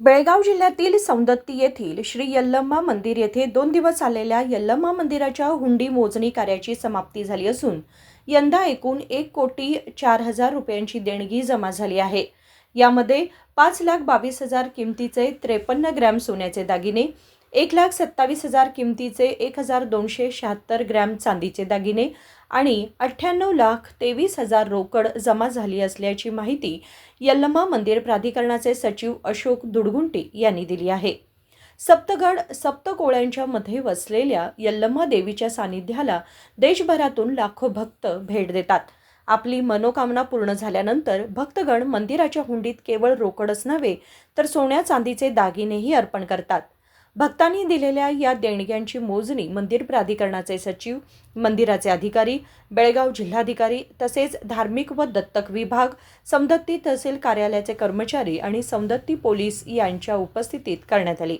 बेळगाव जिल्ह्यातील सौंदत्ती येथील श्री यल्लम्मा मंदिर येथे दोन दिवस चाललेल्या यल्लम्मा मंदिराच्या हुंडी मोजणी कार्याची समाप्ती झाली असून यंदा एकूण एक कोटी चार हजार रुपयांची देणगी जमा झाली आहे. यामध्ये पाच लाख बावीस हजार किमतीचे त्रेपन्न ग्रॅम सोन्याचे दागिने एक लाख सत्तावीस हजार किमतीचे एक हजार दोनशे शहात्तर ग्रॅम चांदीचे दागिने आणि अठ्ठ्याण्णव लाख तेवीस हजार रोकड जमा झाली असल्याची माहिती यल्लमा मंदिर प्राधिकरणाचे सचिव अशोक दुडगुंटी यांनी दिली आहे. सप्तगड सप्तकोळ्यांच्या मध्ये वसलेल्या यल्लम्मा देवीच्या सानिध्याला देशभरातून लाखो भक्त भेट देतात. आपली मनोकामना पूर्ण झाल्यानंतर भक्तगण मंदिराच्या हुंडीत केवळ रोकडच नव्हे तर सोन्या चांदीचे दागिनेही अर्पण करतात. भक्तांनी दिलेल्या या देणग्यांची मोजणी मंदिर प्राधिकरणाचे सचिव मंदिराचे अधिकारी बेळगाव जिल्हाधिकारी तसेच धार्मिक व दत्तक विभाग समदत्ती तहसील कार्यालयाचे कर्मचारी आणि समदत्ती पोलीस यांच्या उपस्थितीत करण्यात आली.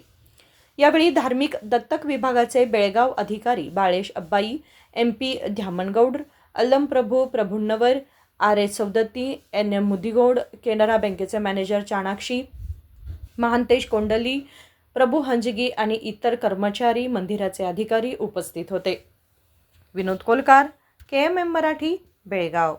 यावेळी धार्मिक दत्तक विभागाचे बेळगाव अधिकारी Balesh Abbai M P Dhyamangoud Allam Prabhu Prabhunnavar R S Saundatti N M Mudigoud Canara बँकेचे मॅनेजर चाणाक्षी महांतेश कोंडली प्रभू हंजगी आणि इतर कर्मचारी मंदिराचे अधिकारी उपस्थित होते. Vinod Kolkar K M M Marathi Belgaum.